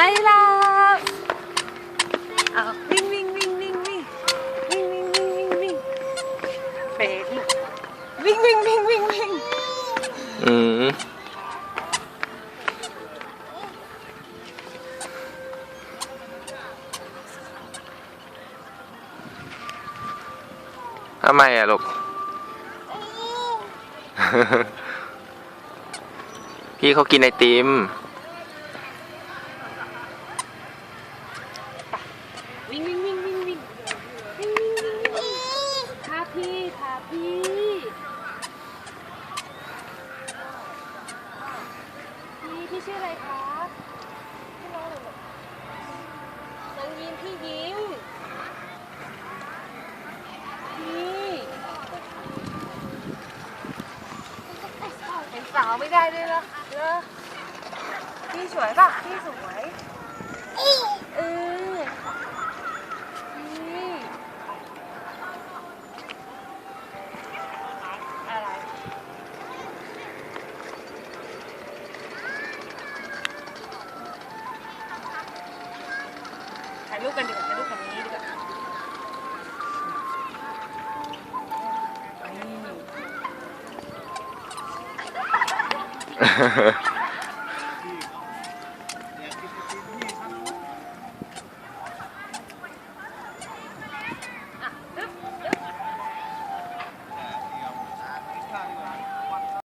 ใจหลับเอาวิ่งวิ่งวิ่งวิ่งวิ่งวิ่งวิ่งวิ่งวิ่งวิ่งเบรกลูกวิ่งวิ่งวิ่งวิ่งวิ่งอืมทำไมอะลูก พี่เขากินไอติม พี่พี่ชื่ออะไรครับชื่อน้องอะไรลูกน้องยิ้มพี่ยิ้มพี่เป็นสาวไม่ได้ด้วยเหรอเหรอพี่สวยป่ะพี่สวยเออ ถ่ายรูปกันดีกว่าถ่ายรูปกับนี้ดีกว่านี่